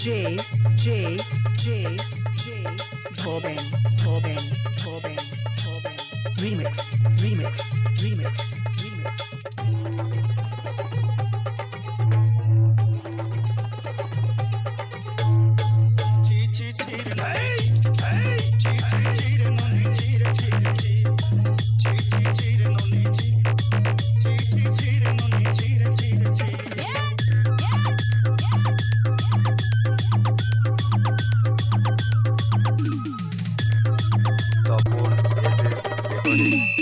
J J J J. Boben Boben Boben Remix Remix Remix Remix এস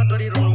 তাড়াতাড়ি রং